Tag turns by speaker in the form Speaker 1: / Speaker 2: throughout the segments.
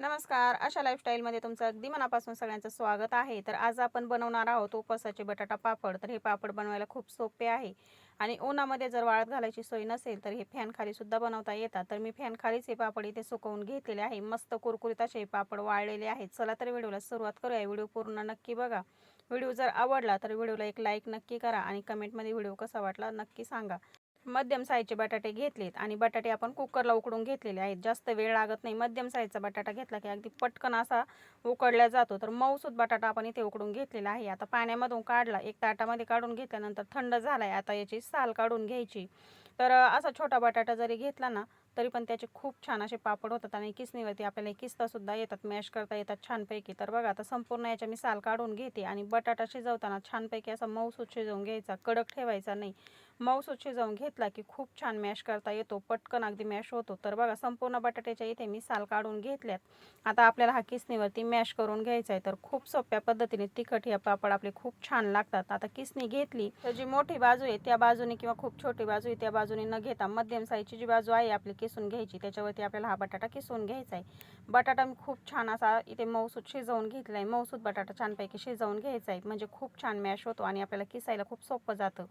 Speaker 1: नमस्कार. अशा लाईफस्टाईलमध्ये तुमचं अगदी मनापासून सगळ्यांचं स्वागत आहे. तर आज आपण बनवणार आहोत उपवासाचे बटाटा पापड. तर हे पापड बनवायला खूप सोपे आहे. आणि उन्हामध्ये जर वाळत घालायची सोय नसेल तर हे फॅन बनवता येतात. तर मी फॅन खालीच हे पापड इथे सुकवून घेतलेले आहे. मस्त कुरकुरीत असे हे पापड वाळलेले आहेत. चला तर व्हिडिओला सुरुवात करूया. व्हिडिओ पूर्ण नक्की बघा. व्हिडिओ जर आवडला तर व्हिडिओला एक लाईक नक्की करा आणि कमेंटमध्ये व्हिडिओ कसा वाटला नक्की सांगा. मध्यम साईजचे बटाटे घेतलेत आणि बटाटे आपण कुकरला उकडून घेतलेले आहेत. जास्त वेळ लागत नाही मध्यम साईजचा बटाटा घेतला की अगदी पटकन असा उकडला जातो. तर मऊसूद बटाटा आपण इथे उकडून घेतलेला आहे. आता पाण्यामधून काढला एक ताटामध्ये काढून घेतल्यानंतर थंड झाला आहे आता याची साल काढून घ्यायची. तर असा छोटा बटाटा जरी घेतला ना तरी पण त्याचे खूप छान असे पापड होतात आणि किसणीवरती आपल्याला किस्तासुद्धा येतात मॅश करता येतात छानपैकी. तर बघा आता संपूर्ण याच्या मी साल काढून घेते आणि बटाटा शिजवताना छानपैकी असा मऊसूद शिजवून घ्यायचा. कडक ठेवायचा नाही. मऊसूद शिजवून घेतला की खूप छान मॅश करता येतो. पटकन अगदी मॅश होतो. तर बघा संपूर्ण बटाट्याच्या इथे मी साल काढून घेतल्यात. आता आपल्याला हा किसणीवरती मॅश करून घ्यायचा आहे. तर खूप सोप्या पद्धतीने तिखट हे पापड आपले खूप छान लागतात. आता किसणी घेतली तर जी मोठी बाजू आहे त्या बाजूने किंवा खूप छोटी बाजू आहे त्या बाजूने न घेता मध्यम साईजची जी बाजू आहे आपली किसून घ्यायची. त्याच्यावरती आपल्याला हा बटाटा किसून घ्यायचा आहे. बटाटा मी खूप छान असा इथे मऊसूद शिजवून घेतला आहे मऊसूद बटाटा छानपैकी शिजवून घ्यायचा आहे. म्हणजे खूप छान मॅश होतो आणि आपल्याला किसायला खूप सोपं जातं.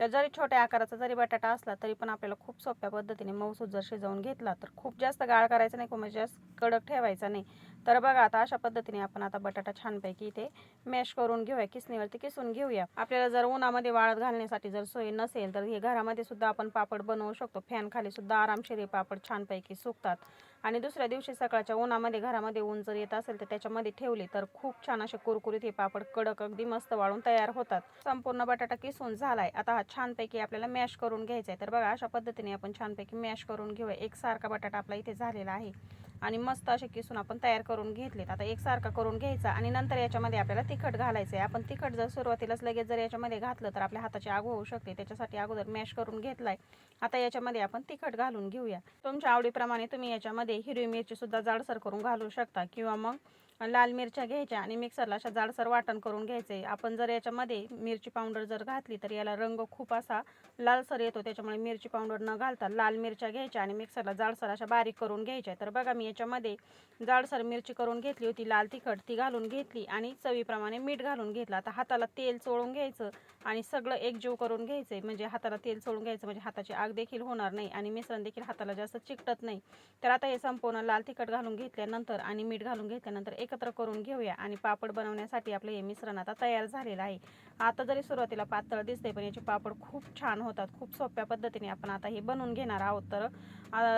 Speaker 1: तर जरी छोट्या आकाराचा जरी बटाटा असला तरी पण आपल्याला खूप सोप्या पद्धतीने मऊसूत जर शिजवून घेतला तर खूप जास्त गाळ करायचा नाही किंवा म्हणजे जास्त कडक ठेवायचा नाही. तर बघा आता अशा पद्धतीने आपण आता बटाटा छानपैकी इथे मॅश करून घेऊया. किसणीवरती किसून घेऊया. आपल्याला जर उन्हामध्ये वाळत घालण्यासाठी जर सोय नसेल तर हे घरामध्ये सुद्धा आपण पापड बनवू शकतो. फॅन खाली सुद्धा आरामशीर हे पापड छानपैकी सुकतात. आणि दुसऱ्या दिवशी सकाळच्या उन्हामध्ये घरामध्ये ऊन जर येत असेल तर त्याच्यामध्ये ठेवले तर खूप छान असे कुरकुरीत हे पापड कडक अगदी मस्त वाळून तयार होतात. संपूर्ण बटाटा किसून झालाय. आता हा छानपैकी आपल्याला मॅश करून घ्यायचा आहे तर बघा अशा पद्धतीने आपण छानपैकी मॅश करून घेऊया. एकसारखा बटाटा आपला इथे झालेला आहे. आणि मस्त असे किसून आपण तयार करून घेतलेत. आता एकसारखा करून घ्यायचा आणि नंतर याच्यामध्ये आपल्याला तिखट घालायचं आहे आपण तिखट जर सुरुवातीलाच लगेच जर याच्यामध्ये घातलं तर आपल्या हाताची आग होऊ शकते. त्याच्यासाठी अगोदर मॅश करून घेतलाय. आता याच्यामध्ये आपण तिखट घालून घेऊया. तुमच्या आवडीप्रमाणे तुम्ही याच्यामध्ये हिरवी मिरची सुद्धा जाडसर करून घालू शकता किंवा मग लाल मिरच्या घ्यायच्या आणि मिक्सरला अशा जाडसर वाटण करून घ्यायचे. आपण जर याच्यामध्ये मिरची पावडर जर घातली तर याला रंग खूप असा लालसर येतो. त्याच्यामुळे मिरची पावडर न घालता लाल मिरच्या घ्यायच्या आणि मिक्सरला जाडसर अशा बारीक करून घ्यायच्या. तर बघा मी याच्यामध्ये जाडसर मिरची करून घेतली होती लाल तिखट ती घालून घेतली आणि चवीप्रमाणे मीठ घालून घेतलं. आता हाताला तेल चोळून घ्यायचं आणि सगळं एकजीव करून घ्यायचं म्हणजे हाताला तेल चोळून घ्यायचं म्हणजे हाताची आग देखील होणार नाही आणि मिश्रण देखील हाताला जास्त चिकटत नाही. तर आता हे संपूर्ण लाल तिखट घालून घेतल्यानंतर आणि मीठ घालून घेतल्यानंतर एकत्र करून घेऊया. आणि पापड बनवण्यासाठी आपलं हे मिश्रण आता तयार झालेलं आहे. आता जरी सुरुवातीला पातळ दिसते पण याचे पापड खूप छान होतात. खूप सोप्या पद्धतीने आपण आता हे बनवून घेणार आहोत. तर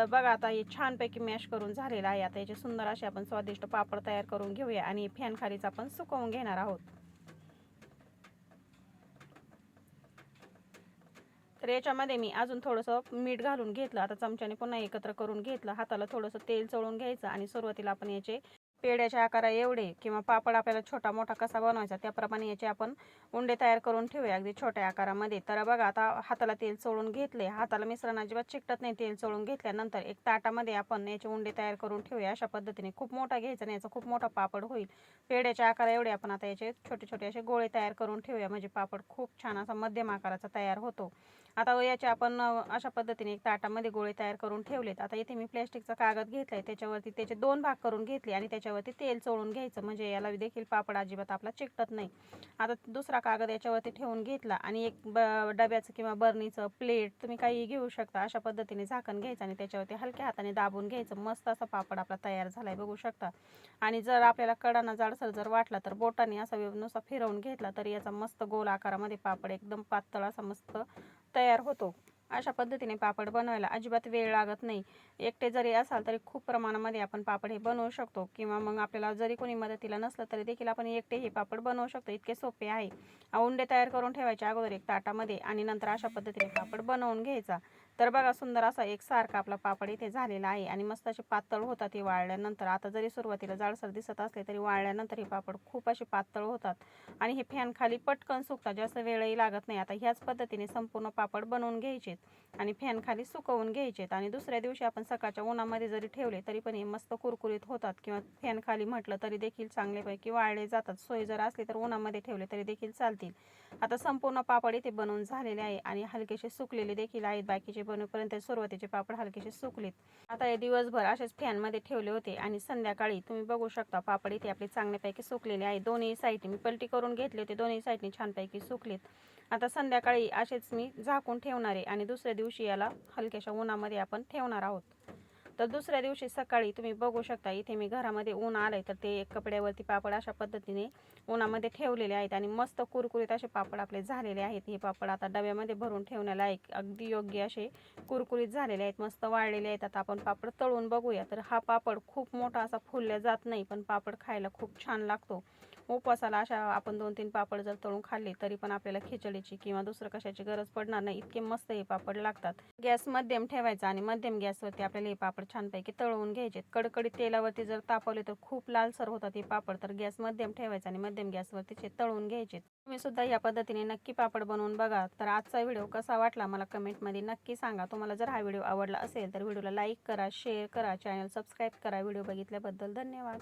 Speaker 1: बघा आता हे छानपैकी मॅश करून झालेलं आहे. आता याचे सुंदर असे आपण स्वादिष्ट पापड तयार करून घेऊया आणि फॅन खालीच आपण सुकवून घेणार आहोत. तर याच्यामध्ये मी अजून थोडंसं मीठ घालून घेतलं. आता चमच्याने पुन्हा एकत्र करून घेतलं. हाताला थोडंसं तेल चळून घ्यायचं आणि सुरुवातीला आपण याचे पेड्याच्या आकारा एवढे किंवा पापड आपल्याला छोटा मोठा कसा बनवायचा त्याप्रमाणे याचे आपण उंडे तयार करून ठेवूया अगदी छोट्या आकारामध्ये. तर बघा आता हाताला तेल चोळून घेतले. हाताला मिश्रण अजिबात चिकटत नाही. तेल चोळून घेतल्यानंतर एक ताटामध्ये आपण याचे उंडे तयार करून ठेवूया. अशा पद्धतीने खूप मोठा घ्यायचा नाही याचा खूप मोठा पापड होईल. पेड्याच्या आकारा एवढे आपण आता याचे छोटे छोटे असे गोळे तयार करून ठेवूया. म्हणजे पापड खूप छान असा मध्यम आकाराचा तयार होतो. आता याचे आपण अशा पद्धतीने एक ताटामध्ये गोळे तयार करून ठेवलेत. आता इथे मी प्लॅस्टिकचा कागद घेतलाय. त्याच्यावरती त्याचे दोन भाग करून घेतले आणि याच्यावरती तेल चोळून घ्यायचं. म्हणजे याला देखील पापड अजिबात आपला चिकटत नाही. आता दुसरा कागद याच्यावरती ठेवून घेतला आणि एक ब डब्याचं किंवा बर्नीचं प्लेट तुम्ही काही घेऊ शकता. अशा पद्धतीने झाकण घ्यायचं आणि त्याच्यावरती हलक्या हाताने दाबून घ्यायचं. मस्त असा पापड आपला तयार झाला आहे बघू शकता. आणि जर आपल्याला कडाना जाडसर जर वाटला तर बोटाने असा नुसा फिरवून घेतला तर याचा मस्त गोल आकारामध्ये पापड एकदम पातळ असा मस्त तयार होतो. अशा पद्धतीने पापड बनवायला अजिबात वेळ लागत नाही. एकटे जरी असाल तरी खूप प्रमाणामध्ये आपण पापड हे बनवू शकतो किंवा मग आपल्याला जरी कोणी मदतीला नसलं तरी देखील आपण एकटे हे पापड बनवू शकतो. इतके सोपे आहे. उंडे तयार करून ठेवायचे अगोदर एक ताटामध्ये आणि नंतर अशा पद्धतीने पापड बनवून घ्यायचा. तर बघा सुंदर असा एकसारखा आपला पापड इथे झालेला आहे आणि मस्त असे पातळ होतात हे वाळल्यानंतर. आता जरी सुरुवातीला जाडसर दिसत असले तरी वाळल्यानंतर हे पापड खूप असे पातळ होतात. आणि हे फॅन खाली पटकन सुकतात जास्त वेळही लागत नाही. आता ह्याच पद्धतीने संपूर्ण पापड बनवून घ्यायचेत आणि फॅन खाली सुकवून घ्यायचेत. आणि दुसऱ्या दिवशी आपण सकाळच्या उन्हामध्ये जरी ठेवले तरी पण हे मस्त कुरकुरीत होतात किंवा फॅन खाली म्हटलं तरी देखील चांगल्यापैकी वाळले जातात. सोय जर असली तर उन्हामध्ये ठेवले तरी देखील चालतील. आता संपूर्ण पापड इथे बनवून झालेले आहे आणि हलकेसे सुकलेले देखील आहेत. बाकीचे बनवपर्यंत सुरुवातीचे पापड हलकेसे सुकलेत. आता हे दिवसभर असेच फॅनमध्ये ठेवले होते आणि संध्याकाळी तुम्ही बघू शकता पापड इथे आपले चांगल्यापैकी सुकलेले आहे. दोन्ही साईडने मी पलटी करून घेतले होते. दोन्ही साईडने छानपैकी सुकलेत. आता संध्याकाळी असेच मी झाकून ठेवणार आहे आणि दुसऱ्या दिवशी याला हलक्याशा उन्हामध्ये आपण ठेवणार आहोत. तर दुसऱ्या दिवशी सकाळी तुम्ही बघू शकता इथे मी घरामध्ये ऊन आलंय तर ते कपड्यावरती पापड अशा पद्धतीने उन्हामध्ये ठेवलेले आहेत आणि मस्त कुरकुरीत असे पापड आपले झालेले आहेत. हे पापड आता डब्यामध्ये भरून ठेवण्याला एक अगदी योग्य असे कुरकुरीत झालेले आहेत मस्त वाळलेले आहेत. आता आपण पापड तळून बघूया तर हा पापड खूप मोठा असा फुलल्या जात नाही पण पापड खायला खूप छान लागतो. उपवासाला अशा आपण दोन तीन पापड जर तळून खाल्ले तरी पण आपल्याला खिचडीची किंवा दुसरं कशाची गरज पडणार नाही. इतके मस्त हे पापड लागतात. गॅस मध्यम ठेवायचा आणि मध्यम गॅसवरती आपल्याला हे पापड छानपैकी तळवून घ्यायचे. कडकडीत तेलावरती जर तापवले तर खूप लालसर होतात हे पापड. तर गॅस मध्यम ठेवायचा आणि मध्यम गॅसवरती तळवून तळून घ्यायचे. तुम्ही सुद्धा या पद्धतीने नक्की पापड बनवून बघा. तर आजचा व्हिडिओ कसा वाटला मला कमेंटमध्ये नक्की सांगा. तुम्हाला जर हा व्हिडिओ आवडला असेल तर व्हिडिओला लाईक करा शेअर करा चॅनल सबस्क्राईब करा. व्हिडिओ बघितल्याबद्दल धन्यवाद.